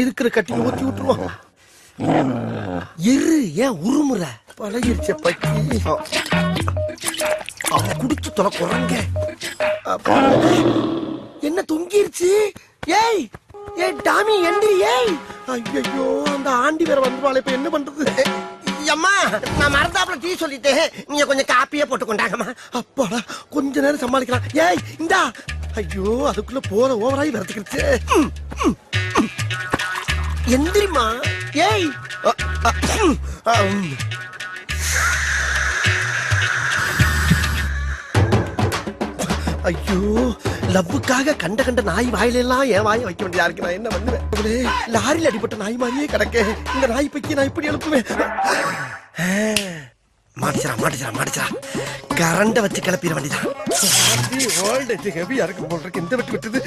இருக்கிற கட்டி ஊத்தி விட்டுருவோம் இரு ஏன் உருமுற? பழகிருச்ச பக்கி. அவன் குடிச்சு தொலை குறங்க என்ன தொங்கிருச்சு? ஏய் ஏய் டாமி எந்திரி ஏய். ஐயோ அந்த ஆண்டி வேற வந்துருவாள் இப்ப என்ன பண்றது? அம்மா நான் மறந்தாப்புல டீ சொல்லிட்டேன் நீங்க கொஞ்சம் காப்பியே போட்டு கொண்டாங்கம்மா. அப்பாடா கொஞ்ச நேரம் சமாளிக்கலாம். ஏய் இந்தா. ஐயோ அதுக்குள்ள போற ஓவராய் வரத்துக்கிடுச்சு எந்திரிமா எந்திரிம்மா ஏய் ஐயோ லவ்வுக்காக கண்ட கண்ட நாய் வாயிலெல்லாம் என் வாயை வைக்க வேண்டிய யாருக்கு நான் என்ன பண்ணுவேன்? லாரியில் அடிபட்ட நாய் மாதிரியே கிடக்கு. இந்த நாய் பைக்கி நான் இப்படி எழுப்புவேன். மாட்டிச்சா மாட்டிச்சா மாட்டிச்சா கரண்ட வச்சு கிளப்பிட வேண்டியதான் ஓல்டேஜ் ஹெவியா இருக்கு போல் இருக்கு. இந்த வெட்டு விட்டுது